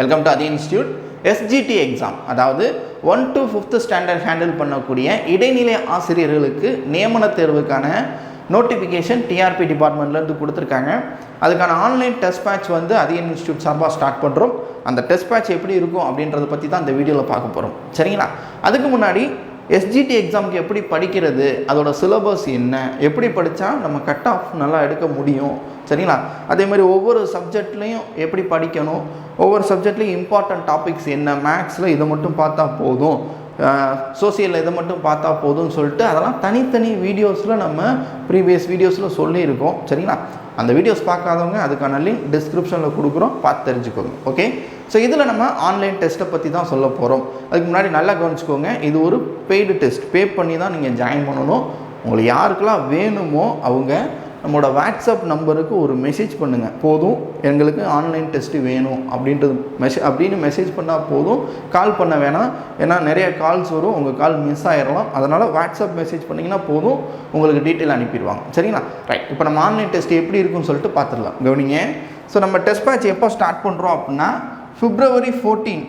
Welcome to அதி institute SGT exam அதாவது one to fifth standard handle பண்ணக்கூடிய இடைநிலை ஆசிரியர்களுக்கு நியமன தேர்வுக்கான நோட்டிஃபிகேஷன் டிஆர்பி டிபார்ட்மெண்ட்லேருந்து கொடுத்துருக்காங்க. அதுக்கான ஆன்லைன் டெஸ்ட் பேட்ச் வந்து அதிக இன்ஸ்டியூட் சார்பாக ஸ்டார்ட் பண்ணுறோம் அந்த டெஸ்ட் பேட்ச் எப்படி இருக்கும் அப்படின்றத பற்றி தான் இந்த வீடியோவில் பார்க்க போகிறோம் சரிங்களா? அதுக்கு முன்னாடி எஸ்ஜிடி எக்ஸாமுக்கு எப்படி படிக்கிறது? அதோட சிலபஸ் என்ன? எப்படி படித்தா நம்ம கட் ஆஃப் நல்லா எடுக்க முடியும்? சரிங்களா? அதே மாதிரி ஒவ்வொரு சப்ஜெக்ட்லேயும் எப்படி படிக்கணும்? ஒவ்வொரு சப்ஜெக்ட்லேயும் இம்பார்ட்டன்ட் டாபிக்ஸ் என்ன? மேக்ஸில் இதை மட்டும் பார்த்தா போதும். சோசியலில் இதை மட்டும் பார்த்தா போதும்னு சொல்லிட்டு அதெல்லாம் தனித்தனி வீடியோஸில் நம்ம ப்ரீவியஸ் வீடியோஸில் சொல்லியிருக்கோம். சரிங்களா? அந்த வீடியோஸ் பார்க்காதவங்க அதுக்கான லிங்க் டிஸ்கிரிப்ஷனில் கொடுக்குறோம். பார்த்து தெரிஞ்சுக்கோங்க. ஓகே ஸோ இதில் நம்ம ஆன்லைன் டெஸ்ட்டை பற்றி தான் சொல்ல போகிறோம் அதுக்கு முன்னாடி நல்லா கவனிச்சுக்கோங்க. இது ஒரு பெய்டு டெஸ்ட் பே பண்ணி தான் நீங்கள் ஜாயின் பண்ணணும். உங்களுக்கு யாருக்கெல்லாம் வேணுமோ அவங்க நம்மளோட வாட்ஸ்அப் நம்பருக்கு ஒரு மெசேஜ் பண்ணுங்கள் போதும் எங்களுக்கு ஆன்லைன் டெஸ்ட்டு வேணும் அப்படின்றது மெசே அப்படின்னு மெசேஜ் பண்ணால் போதும். கால் பண்ண வேணாம். ஏன்னா நிறைய கால்ஸ் வரும். உங்கள் கால் மிஸ் ஆயிடலாம் அதனால் வாட்ஸ்அப் மெசேஜ் பண்ணிங்கன்னா போதும். உங்களுக்கு டீட்டெயில் அனுப்பிடுவாங்க. சரிங்களா? ரைட் இப்போ நம்ம ஆன்லைன் டெஸ்ட் எப்படி இருக்குன்னு சொல்லிட்டு பார்த்துடலாம் கவனிங்க. ஸோ நம்ம டெஸ்ட் பேட்ச் எப்போ ஸ்டார்ட் பண்ணுறோம் அப்படின்னா ஃபிப்ரவரி ஃபோர்டீன்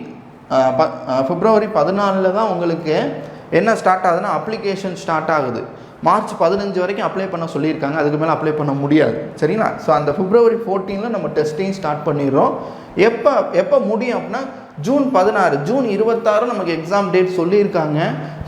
ப ஃபிப்ரவரி பதினாலில் தான் உங்களுக்கு என்ன ஸ்டார்ட் ஆகுதுன்னா அப்ளிகேஷன் ஸ்டார்ட் ஆகுது. மார்ச் பதினஞ்சு வரைக்கும் அப்ளை பண்ண சொல்லியிருக்காங்க. அதுக்கு மேலே அப்ளை பண்ண முடியாது. சரிங்களா? ஸோ அந்த பிப்ரவரி ஃபோர்டீனில் நம்ம டெஸ்ட்டையும் ஸ்டார்ட் பண்ணிடுறோம். எப்போ எப்போ முடியும் அப்படின்னா ஜூன் பதினாறு ஜூன் இருபத்தாறு நமக்கு எக்ஸாம் டேட் சொல்லியிருக்காங்க.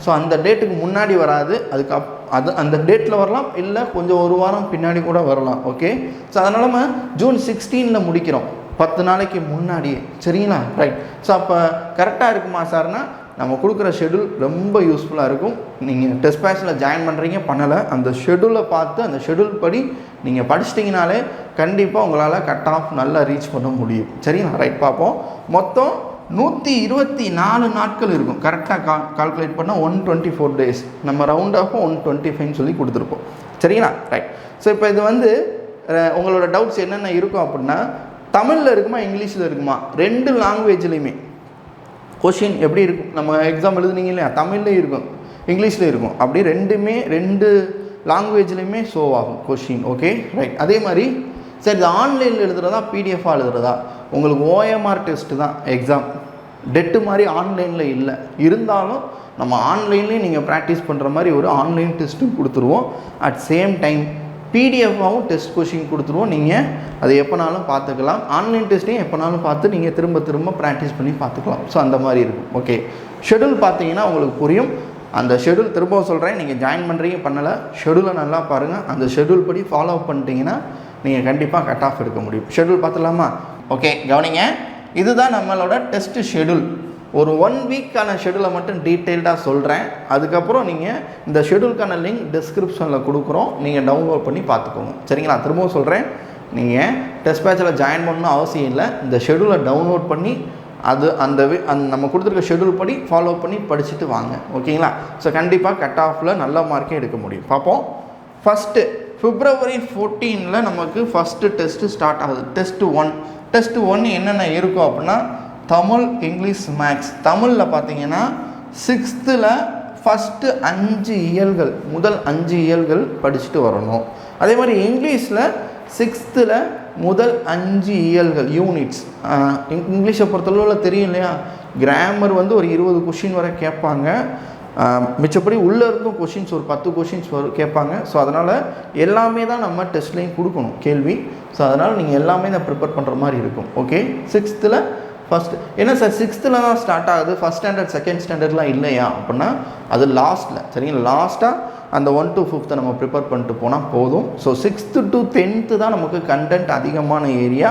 ஸோ அந்த டேட்டுக்கு முன்னாடி வராது. அதுக்கு அப் அது அந்த டேட்டில் வரலாம் இல்லை கொஞ்சம் ஒரு வாரம் பின்னாடி கூட வரலாம். ஓகே ஸோ அதனால் நம்ம ஜூன் சிக்ஸ்டீனில் முடிக்கிறோம். பத்து நாளைக்கு முன்னாடியே. சரிங்களா? ரைட் ஸோ அப்போ கரெக்டாக இருக்குமா சார்னா நம்ம கொடுக்குற ஷெடியூல் ரொம்ப யூஸ்ஃபுல்லாக இருக்கும். நீங்கள் டெஸ்ட் பேட்சில் ஜாயின் பண்ணுறீங்க பண்ணலை அந்த ஷெடியூலை பார்த்து அந்த ஷெடியூல் படி நீங்கள் படிச்சிட்டிங்கனாலே கண்டிப்பாக உங்களால் கட் ஆஃப் நல்லா ரீச் பண்ண முடியும். சரிங்களா? ரைட் பார்ப்போம். மொத்தம் நூற்றி இருபத்தி நாலு நாட்கள் இருக்கும். கரெக்டாக கா கால்குலேட் பண்ணால் ஒன் டுவெண்ட்டி ஃபோர் டேஸ் நம்ம ரவுண்ட் ஒன் டுவெண்ட்டி ஃபைவ்னு சொல்லி கொடுத்துருப்போம். சரிங்களா? ரைட் ஸோ இப்போ இது வந்து உங்களோட டவுட்ஸ் என்னென்ன இருக்கும் அப்படின்னா தமிழில் இருக்குமா இங்கிலீஷில் இருக்குமா? ரெண்டு லாங்குவேஜ்லேயுமே கொஷின் எப்படி இருக்கும்? நம்ம எக்ஸாம் எழுதுனீங்க இல்லையா? தமிழ்லேயும் இருக்கும் இங்கிலீஷில் இருக்கும். அப்படி ரெண்டுமே ரெண்டு லாங்குவேஜ்லேயுமே ஷோ ஆகும் கொஷின் ஓகே ரைட் அதே மாதிரி சரி இது ஆன்லைனில் எழுதுறதா பிடிஎஃபாக எழுதுறதா? உங்களுக்கு ஓஎம்ஆர் டெஸ்ட்டு தான் எக்ஸாம் டெட்டு மாதிரி ஆன்லைனில் இல்லை. இருந்தாலும் நம்ம ஆன்லைன்லேயும் நீங்கள் ப்ராக்டிஸ் பண்ணுற மாதிரி ஒரு ஆன்லைன் டெஸ்ட்டும் கொடுத்துருவோம். அட் சேம் டைம் பிடிஎஃபாகவும் டெஸ்ட் கொஷின் கொடுத்துருவோம். நீங்கள் அதை எப்போனாலும் பார்த்துக்கலாம். ஆன்லைன் டெஸ்ட்டையும் எப்போனாலும் பார்த்து நீங்கள் திரும்ப திரும்ப ப்ராக்டிஸ் பண்ணி பார்த்துக்கலாம். ஸோ அந்த மாதிரி இருக்கும். ஓகே ஷெடியூல் பார்த்தீங்கன்னா உங்களுக்கு புரியும். அந்த ஷெடியூல் திரும்பவும் சொல்கிறேன் நீங்கள் ஜாயின் பண்ணுறீங்க பண்ணலை. ஷெடியூலை நல்லா பாருங்கள் அந்த ஷெடியூல் படி ஃபாலோ பண்ணிட்டீங்கன்னா நீங்கள் கண்டிப்பாக கட் ஆஃப் எடுக்க முடியும். ஷெடியூல் பார்த்துலாமா ஓகே கவனிங்க. இதுதான் நம்மளோட டெஸ்ட் ஷெடியூல் ஒரு ஒன் வீக்கான ஷெடியூலை மட்டும் டீட்டெயில்டாக சொல்கிறேன் அதுக்கப்புறம் நீங்கள் இந்த ஷெடியூலுக்கான லிங்க் டிஸ்கிரிப்ஷனில் கொடுக்குறோம். நீங்கள் டவுன்லோட் பண்ணி பார்த்துக்கோங்க. சரிங்களா? திரும்பவும் சொல்கிறேன் நீங்கள் டெஸ்ட் பேட்சில் ஜாயின் பண்ணணும் அவசியம் இல்லை. இந்த ஷெடியூலை டவுன்லோட் பண்ணி அது அந்த அந் நம்ம கொடுத்துருக்க ஷெடியூல் படி ஃபாலோ பண்ணி படிச்சுட்டு வாங்க. ஓகேங்களா? ஸோ கண்டிப்பாக கட் ஆஃபில் நல்ல மார்க்கே எடுக்க முடியும். பார்ப்போம். ஃபஸ்ட்டு ஃபிப்ரவரி ஃபோர்டீனில் நமக்கு ஃபஸ்ட்டு டெஸ்ட்டு ஸ்டார்ட் ஆகுது. டெஸ்ட்டு ஒன் டெஸ்ட்டு ஒன் என்னென்ன இருக்கும் அப்படின்னா தமிழ் இங்கிலீஷ் மேக்ஸ். தமிழில் பார்த்தீங்கன்னா சிக்ஸ்த்தில் ஃபஸ்ட்டு அஞ்சு இயல்கள் முதல் அஞ்சு இயல்கள் படிச்சுட்டு வரணும். அதே மாதிரி இங்கிலீஷில் சிக்ஸ்த்தில் முதல் அஞ்சு இயல்கள் யூனிட்ஸ் இங்கிலீஷை பொறுத்தளவில் தெரியும் இல்லையா? கிராமர் வந்து ஒரு இருபது கொஷின் வரை கேட்பாங்க. மிச்சப்படி உள்ளே இருந்தும் கொஷின்ஸ் ஒரு பத்து கொஷின்ஸ் வரும் கேட்பாங்க. ஸோ அதனால் எல்லாமே தான் நம்ம டெஸ்ட்லேயும் கொடுக்கணும் கேள்வி. ஸோ அதனால் நீங்கள் எல்லாமே தான் ப்ரிப்பேர் பண்ணுற மாதிரி இருக்கும். ஓகே சிக்ஸ்த்தில் ஃபஸ்ட்டு என்ன சார் சிக்ஸ்த்தில் தான் ஸ்டார்ட் ஆகுது? ஃபஸ்ட் ஸ்டாண்டர்ட் செகண்ட் ஸ்டாண்டர்ட்லாம் இல்லையா? அப்படின்னா அது லாஸ்ட்டில் சரிங்களா? லாஸ்ட்டாக அந்த ஒன் டு ஃபிஃப்த்தை நம்ம ப்ரிப்பேர் பண்ணிட்டு போனால் போதும். ஸோ சிக்ஸ்த்து டு டென்த்து தான் நமக்கு கண்டென்ட் அதிகமான ஏரியா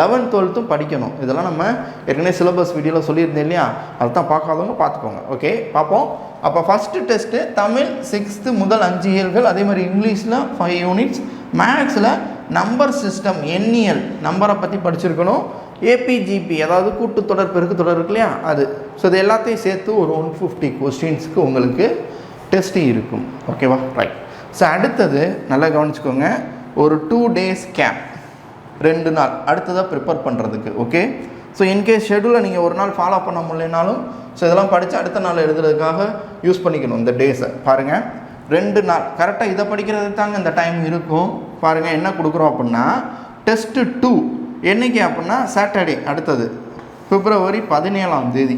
லெவன்த் டுவெல்த்தும் படிக்கணும். இதெல்லாம் நம்ம ஏற்கனவே சிலபஸ் வீடியோவில் சொல்லியிருந்தேன் இல்லையா? அதை தான் பார்க்காதவங்க பார்த்துக்கோங்க. ஓகே பார்ப்போம். அப்போ ஃபஸ்ட்டு டெஸ்ட்டு தமிழ் சிக்ஸ்த்து முதல் அஞ்சு இயல்கள். அதே மாதிரி இங்கிலீஷில் ஃபைவ் யூனிட்ஸ் மேக்ஸில் நம்பர் சிஸ்டம் எண்ணியல் நம்பரை பற்றி படிச்சிருக்கணும். ஏபிஜிபி அதாவது கூட்டுத்தொடர் பெருக்கு தொடர் இருக்கு இல்லையா? அது. ஸோ இது எல்லாத்தையும் சேர்த்து ஒரு ஒன் ஃபிஃப்டி கொஸ்டின்ஸுக்கு உங்களுக்கு டெஸ்ட்டு இருக்கும். ஓகேவா ரைட் ஸோ அடுத்தது நல்லா கவனிச்சுக்கோங்க. ஒரு டூ டேஸ் கேப் ரெண்டு நாள். அடுத்ததாக ப்ரிப்பேர் பண்ணுறதுக்கு ஓகே ஸோ இன்கேஸ் ஷெடியூலை நீங்கள் ஒரு நாள் ஃபாலோ பண்ண முடியலனாலும் ஸோ இதெல்லாம் படித்து அடுத்த நாள் எழுதுறதுக்காக யூஸ் பண்ணிக்கணும் இந்த டேஸை பாருங்கள் ரெண்டு நாள் கரெக்டாக இதை படிக்கிறதுக்கு தாங்க இந்த டைம் இருக்கும். பாருங்கள் என்ன கொடுக்குறோம் அப்படின்னா டெஸ்ட்டு டூ என்னைக்கு அப்படின்னா சாட்டர்டே அடுத்தது. பிப்ரவரி பதினேழாம் தேதி.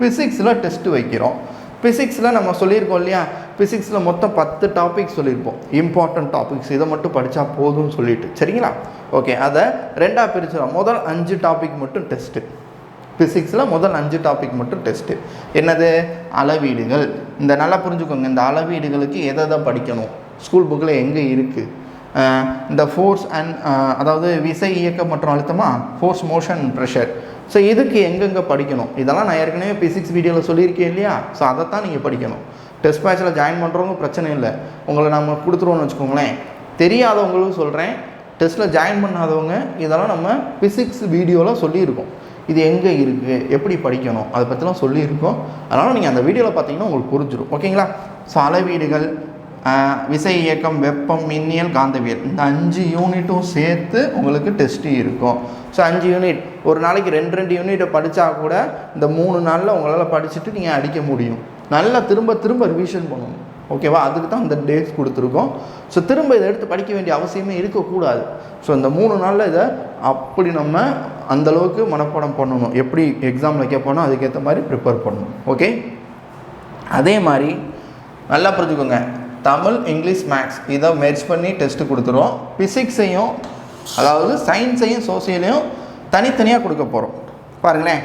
ஃபிசிக்ஸில் டெஸ்ட்டு வைக்கிறோம். ஃபிசிக்ஸில் நம்ம சொல்லியிருக்கோம் இல்லையா? ஃபிசிக்ஸில் மொத்தம் பத்து டாபிக் சொல்லியிருப்போம். இம்பார்ட்டன்ட் டாபிக்ஸ் இதை மட்டும் படித்தா போதும்னு சொல்லிட்டு. சரிங்களா? ஓகே அதை ரெண்டாக பிரிச்சிடும் முதல் அஞ்சு டாபிக் மட்டும் டெஸ்ட்டு ஃபிசிக்ஸில் முதல் அஞ்சு டாபிக் மட்டும் டெஸ்ட்டு என்னது? அளவீடுகள். இந்த நல்லா புரிஞ்சுக்கோங்க. இந்த அளவீடுகளுக்கு எதை எதை படிக்கணும்? ஸ்கூல் புக்கில் எங்கே இருக்குது இந்த ஃபோர்ஸ் அண்ட் அதாவது விசை இயக்கம் மற்றும் அழுத்தமாக ஃபோர்ஸ் மோஷன் ப்ரெஷர் ஸோ இதுக்கு எங்கெங்கே படிக்கணும்? இதெல்லாம் நான் ஏற்கனவே ஃபிசிக்ஸ் வீடியோவில் சொல்லியிருக்கேன் இல்லையா? ஸோ அதைத்தான் நீங்கள் படிக்கணும். டெஸ்ட் மேட்ச்சில் ஜாயின் பண்ணுறவங்க பிரச்சனை இல்லை. உங்களை நம்ம கொடுத்துருவோம்னு வச்சுக்கோங்களேன். தெரியாதவங்களும் சொல்கிறேன் டெஸ்ட்டில் ஜாயின் பண்ணாதவங்க இதெல்லாம் நம்ம ஃபிசிக்ஸ் வீடியோவில் சொல்லியிருக்கோம். இது எங்கே இருக்குது எப்படி படிக்கணும்? அதை பற்றிலாம் சொல்லியிருக்கோம். அதனால் நீங்கள் அந்த வீடியோவில் பார்த்தீங்கன்னா உங்களுக்கு புரிஞ்சிடும் ஓகேங்களா? ஸோ அளவீடுகள் விசை இயக்கம் வெப்பம் மின்னியல் காந்தவியல். இந்த அஞ்சு யூனிட்டும் சேர்த்து உங்களுக்கு டெஸ்ட்டு இருக்கும். ஸோ அஞ்சு யூனிட் ஒரு நாளைக்கு ரெண்டு ரெண்டு யூனிட்டை படித்தா கூட இந்த மூணு நாளில் உங்களால் படிச்சுட்டு நீங்கள் அடிக்க முடியும். நல்லா திரும்ப திரும்ப ரிவிஷன் பண்ணணும். ஓகேவா அதுக்கு தான் இந்த டேஸ் கொடுத்துருக்கோம். ஸோ திரும்ப இதை எடுத்து படிக்க வேண்டிய அவசியமே இருக்கக்கூடாது. ஸோ இந்த மூணு நாளில் இதை அப்படி நம்ம அந்த அளவுக்கு மனப்பாடம் பண்ணணும். எப்படி எக்ஸாமில் வைக்க அதுக்கேற்ற மாதிரி ப்ரிப்பேர் பண்ணணும். ஓகே அதே மாதிரி நல்லா புரிஞ்சுக்கோங்க. தமிழ் இங்கிலீஷ் மேக்ஸ் இதை மெர்ஜ் பண்ணி டெஸ்ட்டு கொடுத்துருவோம். ஃபிசிக்ஸையும் அதாவது சயின்ஸையும் சோசியலையும் தனித்தனியாக கொடுக்க போகிறோம் பாருங்களேன்.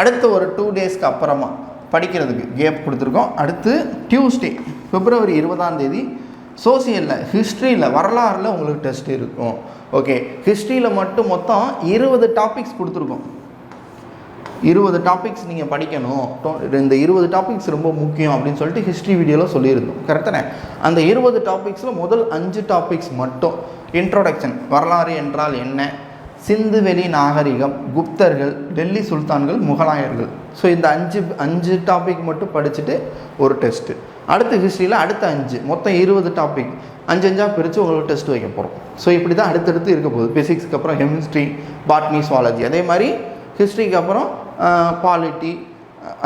அடுத்த ஒரு டூ டேஸ்க்கு அப்புறமா படிக்கிறதுக்கு கேப் கொடுத்துருக்கோம். அடுத்து டியூஸ்டே பிப்ரவரி இருபதாம் தேதி சோசியலில் ஹிஸ்ட்ரியில் வரலாறில் உங்களுக்கு டெஸ்ட் இருக்கும். ஓகே ஹிஸ்ட்ரியில் மட்டும் மொத்தம் இருபது டாபிக்ஸ் கொடுத்துருக்கோம். இருபது டாபிக்ஸ் நீங்கள் படிக்கணும். டோ- இந்த இருபது டாபிக்ஸ் ரொம்ப முக்கியம் அப்படின்னு சொல்லிட்டு ஹிஸ்ட்ரி வீடியோவில் சொல்லியிருந்தோம். கரெக்டானே அந்த இருபது டாபிக்ஸில் முதல் அஞ்சு டாபிக்ஸ் மட்டும். இன்ட்ரோடக்ஷன் வரலாறு என்றால் என்ன? சிந்துவெளி நாகரிகம் குப்தர்கள் டெல்லி சுல்தான்கள் முகலாயர்கள். ஸோ இந்த அஞ்சு அஞ்சு டாபிக் மட்டும் படிச்சுட்டு ஒரு டெஸ்ட்டு அடுத்து ஹிஸ்ட்ரியில் அடுத்த அஞ்சு மொத்தம் இருபது டாபிக் அஞ்சு அஞ்சாக பிரித்து உங்களுக்கு டெஸ்ட் வைக்க போகிறோம் ஸோ இப்படி தான் அடுத்தடுத்து இருக்க போகுது. ஃபிசிக்ஸ்க்கு அப்புறம் கெமிஸ்ட்ரி பாட்னி சுவாலஜி அதே மாதிரி ஹிஸ்ட்ரிக்கு அப்புறம் பாலிட்டி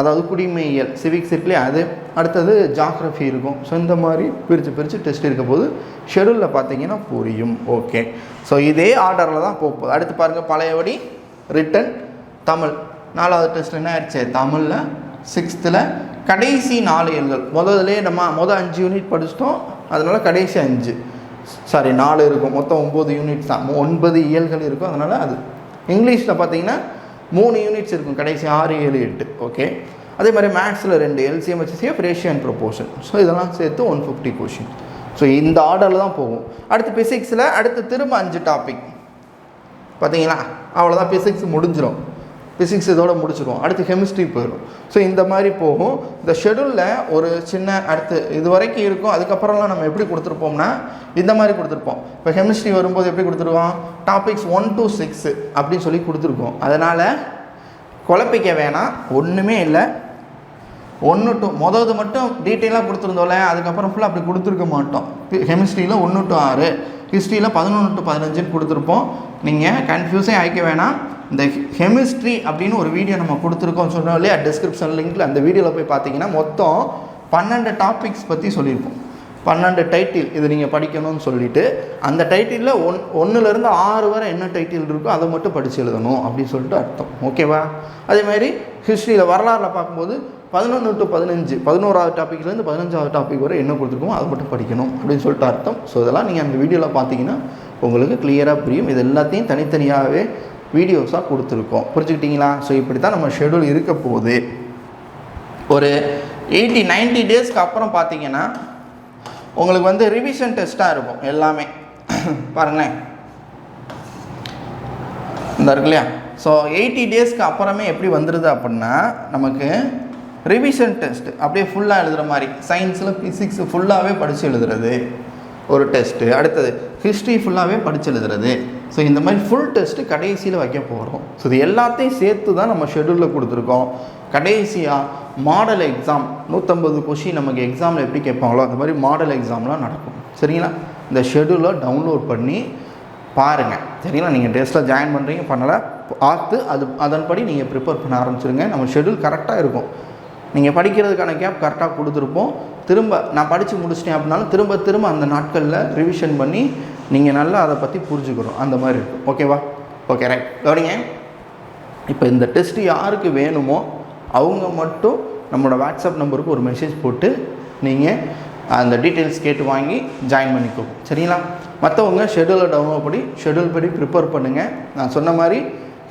அதாவது குடிமையியல் சிவிக்ஸ் இருக்குல்லையே அது. அடுத்தது ஜாகிரஃபி இருக்கும். ஸோ இந்த மாதிரி பிரித்து பிரித்து டெஸ்ட் இருக்க போது ஷெடியூலில் பார்த்தீங்கன்னா புரியும். ஓகே ஸோ இதே ஆர்டரில் தான் போகுது. அடுத்து பாருங்கள் பழையபடி ரிட்டன் தமிழ். நாலாவது டெஸ்ட் என்ன ஆயிடுச்சு? தமிழில் சிக்ஸ்த்தில் கடைசி நாலு எண்கள். முதல்லே நம்ம மொதல் அஞ்சு யூனிட் படிச்சிட்டோம். அதனால் கடைசி அஞ்சு. சாரி நாலு இருக்கும். மொத்தம் ஒம்பது யூனிட்ஸ் தான். ஒன்பது இயல்கள் இருக்கும். அதனால் அது. இங்கிலீஷில் பார்த்தீங்கன்னா மூணு யூனிட்ஸ் இருக்கும். கடைசி ஆறு ஏழு எட்டு. ஓகே அதே மாதிரி மேக்ஸில் ரெண்டு LCM HCF ratio and proportion so இதெல்லாம் சேர்த்து ஒன் ஃபிஃப்டி கொஷின் ஸோ இந்த ஆர்டரில் தான் போகும். அடுத்து பிசிக்ஸில் அடுத்து திரும்ப அஞ்சு டாபிக் பார்த்தீங்களா அவ்வளோதான் பிசிக்ஸ் முடிஞ்சிடும் பிசிக்ஸ் இதோட முடிச்சிடும் அடுத்து கெமிஸ்ட்ரி போயிடும் ஸோ இந்த மாதிரி போகும். இந்த ஷெடியூலில் ஒரு சின்ன அடுத்து இது வரைக்கும் இருக்கும். அதுக்கப்புறம்லாம் நம்ம எப்படி கொடுத்துருப்போம்னா இந்த மாதிரி கொடுத்துருப்போம். இப்போ கெமிஸ்ட்ரி வரும்போது எப்படி கொடுத்துருவோம்? டாபிக்ஸ் ஒன் டூ சிக்ஸு அப்படின்னு சொல்லி கொடுத்துருக்கோம். அதனால் குழப்பிக்க வேணாம். ஒன்றுமே இல்லை. ஒன்று டு மொதது மட்டும் டீட்டெயிலாக கொடுத்துருந்தோம்ல அதுக்கப்புறம் ஃபுல்லாக அப்படி கொடுத்துருக்க மாட்டோம். கெமிஸ்ட்ரியில் ஒன்று டு ஆறு. ஹிஸ்ட்ரியில் பதினொன்று டு பதினஞ்சுன்னு கொடுத்துருப்போம். நீங்கள் கன்ஃபியூஸே ஆகிக்க வேணாம். இந்த கெமிஸ்ட்ரி அப்படின்னு ஒரு வீடியோ நம்ம கொடுத்துருக்கோம் சொன்னோம் இல்லையா? டிஸ்கிரிப்ஷன் லிங்கில் அந்த வீடியோவில் போய் பார்த்தீங்கன்னா மொத்தம் பன்னெண்டு டாபிக்ஸ் பற்றி சொல்லியிருப்போம். பன்னெண்டு டைட்டில் இது நீங்கள் படிக்கணும்னு சொல்லிட்டு அந்த டைட்டிலில் ஒன் ஒன்றுலேருந்து ஆறு வரை என்ன டைட்டில் இருக்கோ அதை மட்டும் படித்து எழுதணும் அப்படின்னு சொல்லிட்டு அர்த்தம். ஓகேவா அதே மாதிரி ஹிஸ்ட்ரியில் வரலாறில் பார்க்கும்போது பதினொன்று டு பதினஞ்சு பதினோராவது டாப்பிக்லேருந்து பதினஞ்சாவது டாபிக் வரை என்ன கொடுத்துருக்கோமோ அதை மட்டும் படிக்கணும் அப்படின்னு சொல்லிட்டு அர்த்தம். ஸோ இதெல்லாம் நீங்கள் அந்த வீடியோவில் பார்த்தீங்கன்னா உங்களுக்கு கிளியராக புரியும். இது எல்லாத்தையும் தனித்தனியாகவே வீடியோஸாக கொடுத்துருக்கோம். புரிஞ்சுக்கிட்டீங்களா? ஸோ இப்படி தான் நம்ம ஷெடியூல் இருக்க போகுது. ஒரு எயிட்டி 90 டேஸ்க்கு அப்புறம் பார்த்தீங்கன்னா உங்களுக்கு வந்து ரிவிஷன் டெஸ்ட்டாக இருக்கும் எல்லாமே. பாருங்களேன். இந்த இருக்கு இல்லையா? ஸோ எயிட்டி டேஸ்க்கு அப்புறமே எப்படி வந்துடுது அப்படின்னா நமக்கு ரிவிஷன் டெஸ்ட் அப்படியே ஃபுல்லாக எழுதுகிற மாதிரி சயின்ஸில் ஃபிசிக்ஸ் ஃபுல்லாகவே படித்து எழுதுறது. ஒரு டெஸ்ட்டு அடுத்தது ஹிஸ்ட்ரி ஃபுல்லாகவே படித்து எழுதுறது. ஸோ இந்த மாதிரி ஃபுல் டெஸ்ட்டு கடைசியில் வைக்க போகிறோம் ஸோ இது எல்லாத்தையும் சேர்த்து தான் நம்ம ஷெடியூலில் கொடுத்துருக்கோம். கடைசியாக மாடல் எக்ஸாம் நூற்றம்பது கொஷின் நமக்கு எக்ஸாமில் எப்படி கேட்பாங்களோ அந்த மாதிரி மாடல் எக்ஸாம்லாம் நடக்கும். சரிங்களா? இந்த ஷெடியூலை டவுன்லோட் பண்ணி பாருங்கள் சரிங்களா? நீங்கள் டெஸ்ட்டில் ஜாயின் பண்ணுறீங்க பண்ணலை பார்த்து அது அதன்படி நீங்கள் ப்ரிப்பேர் பண்ண ஆரம்பிச்சிருங்க. நம்ம ஷெடியூல் கரெக்டாக இருக்கும். நீங்கள் படிக்கிறதுக்கான கேப் கரெக்டாக கொடுத்துருப்போம். திரும்ப நான் படித்து முடிச்சிட்டேன் அப்படின்னாலும் திரும்ப திரும்ப அந்த நாட்களில் ரிவிஷன் பண்ணி நீங்கள் நல்லா அதை பற்றி புரிஞ்சுக்கிறோம் அந்த மாதிரி இருக்கும். ஓகேவா ஓகே ரைட் கவனிங்க. இப்போ இந்த டெஸ்ட் யாருக்கு வேணுமோ அவங்க மட்டும் நம்மளோட வாட்ஸ்அப் நம்பருக்கு ஒரு மெசேஜ் போட்டு நீங்கள் அந்த டீட்டெயில்ஸ் கேட்டு வாங்கி ஜாயின் பண்ணிக்கோங்க. சரிங்களா? மற்றவங்க ஷெடியூலை டவுன்லோட் பண்ணி ஷெடியூல் படி ப்ரிப்பேர் பண்ணுங்கள் நான் சொன்ன மாதிரி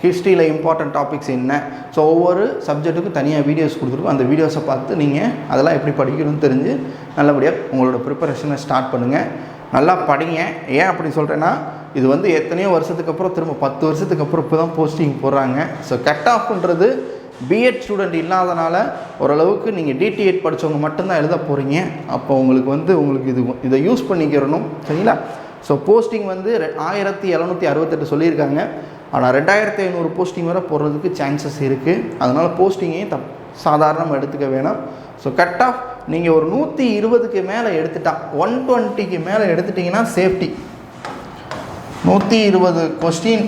ஹிஸ்ட்ரியில் இம்பார்ட்டன்ட் டாபிக்ஸ் என்ன? ஸோ ஒவ்வொரு சப்ஜெக்ட்டுக்கும் தனியாக வீடியோஸ் கொடுத்துருக்கோம். அந்த வீடியோஸை பார்த்து நீங்கள் அதெல்லாம் எப்படி படிக்கணும்னு தெரிஞ்சு நல்லபடியாக உங்களோட ப்ரிப்பரேஷனை ஸ்டார்ட் பண்ணுங்கள் நல்லா படிங்க. ஏன் அப்படி சொல்கிறேன்னா இது வந்து எத்தனையோ வருஷத்துக்கு அப்புறம் திரும்ப பத்து வருஷத்துக்கு அப்புறம் இப்போ தான் போஸ்டிங் போடுறாங்க. ஸோ கட் ஆஃப்ன்றது பிஎட் ஸ்டூடெண்ட் இல்லாதனால ஓரளவுக்கு நீங்கள் டிடிஎட் படித்தவங்க மட்டும்தான் எழுத போகிறீங்க அப்போ உங்களுக்கு வந்து உங்களுக்கு இது இதை யூஸ் பண்ணிக்கிறணும். சரிங்களா? ஸோ போஸ்டிங் வந்து ஆயிரத்தி எழுநூற்றி அறுபத்தெட்டு சொல்லியிருக்காங்க. ஆனால் ரெண்டாயிரத்தி ஐநூறு போஸ்டிங் வரை போடுறதுக்கு சான்சஸ் இருக்குது அதனால் போஸ்டிங்கையும் தப் சாதாரணமாக எடுத்துக்க வேணாம். ஸோ கட் ஆஃப் நீங்கள் ஒரு நூற்றி இருபதுக்கு மேலே எடுத்துட்டா ஒன் டுவெண்ட்டிக்கு மேலே எடுத்துட்டிங்கன்னா சேஃப்டி நூற்றி இருபது கொஸ்டின்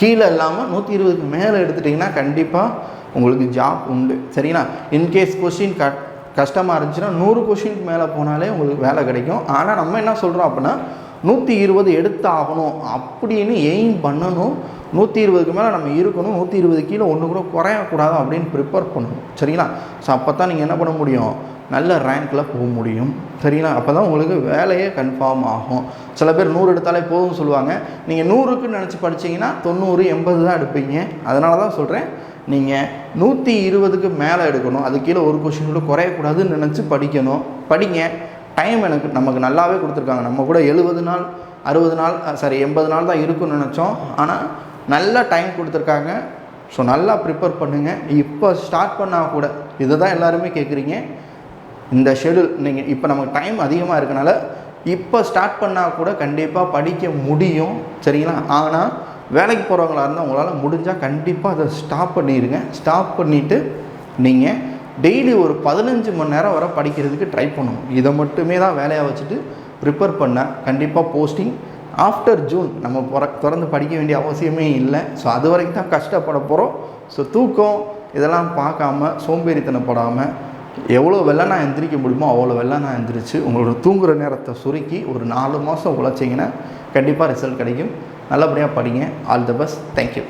கீழே இல்லாமல் நூற்றி இருபதுக்கு மேலே எடுத்துட்டிங்கன்னா கண்டிப்பாக உங்களுக்கு ஜாப் உண்டு. சரிங்களா? இன்கேஸ் கொஸ்டின் க கஷ்டமாக இருந்துச்சுன்னா நூறு கொஸ்டினுக்கு மேலே போனாலே உங்களுக்கு வேலை கிடைக்கும். ஆனால் நம்ம என்ன சொல்கிறோம் அப்படின்னா நூற்றி இருபது எடுத்தாகணும். அப்படின்னு எய்ம் பண்ணணும். நூற்றி இருபதுக்கு மேலே நம்ம இருக்கணும். நூற்றி இருபது கீழே ஒன்று கூட குறையக்கூடாது அப்படின்னு ப்ரிப்பேர் பண்ணணும். சரிங்களா? ஸோ அப்போ தான் நீங்கள் என்ன பண்ண முடியும்? நல்ல ரேங்க்கில் போக முடியும். சரிங்களா? அப்போ தான் உங்களுக்கு வேலையே கன்ஃபார்ம் ஆகும். சில பேர் நூறு எடுத்தாலே போதும்னு சொல்லுவாங்க. நீங்கள் நூறுக்குன்னு நினச்சி படிச்சீங்கன்னா தொண்ணூறு எண்பது தான் எடுப்பீங்க. அதனால தான் சொல்கிறேன் நீங்கள் நூற்றி இருபதுக்கு மேலே எடுக்கணும். அது கீழே ஒரு கொஷின் கூட குறையக்கூடாதுன்னு நினச்சி படிக்கணும். படிங்க. டைம் எனக்கு நமக்கு நல்லாவே கொடுத்துருக்காங்க. நம்ம கூட எழுபது நாள் அறுபது நாள் சாரி எண்பது நாள் தான் இருக்கும்னு நினச்சோம். ஆனால் நல்லா டைம் கொடுத்துருக்காங்க. ஸோ நல்லா ப்ரிப்பேர் பண்ணுங்கள் இப்போ ஸ்டார்ட் பண்ணால் கூட இதை தான் எல்லாருமே கேட்குறீங்க இந்த ஷெடியூல் நீங்கள் இப்போ நமக்கு டைம் அதிகமாக இருக்கனால இப்போ ஸ்டார்ட் பண்ணால் கூட கண்டிப்பாக படிக்க முடியும். சரிங்களா? ஆனால் வேலைக்கு போகிறவங்களா இருந்தால் உங்களால் முடிஞ்சால் கண்டிப்பாக அதை ஸ்டாப் பண்ணிடுங்க ஸ்டாப் பண்ணிவிட்டு நீங்கள் டெய்லி ஒரு பதினஞ்சு மணி நேரம் வரை படிக்கிறதுக்கு ட்ரை பண்ணணும். இதை மட்டுமே தான் வேலையாக வச்சுட்டு ப்ரிப்பேர் பண்ணேன் கண்டிப்பாக போஸ்டிங் ஆஃப்டர் ஜூன் நம்ம பிற திறந்து படிக்க வேண்டிய அவசியமே இல்லை. ஸோ அது வரைக்கும் தான் கஷ்டப்பட போகிறோம் ஸோ தூக்கம் இதெல்லாம் பார்க்காம சோம்பேறித்தனப்படாமல் எவ்வளோ வெள்ளனா எந்திரிக்க முடியுமோ அவ்வளோ வெள்ளனா எந்திரிச்சு உங்களோட தூங்குகிற நேரத்தை சுருக்கி ஒரு நாலு மாதம் உழைச்சிங்கன்னா கண்டிப்பாக ரிசல்ட் கிடைக்கும். நல்லபடியாக படிங்க. All the best thank you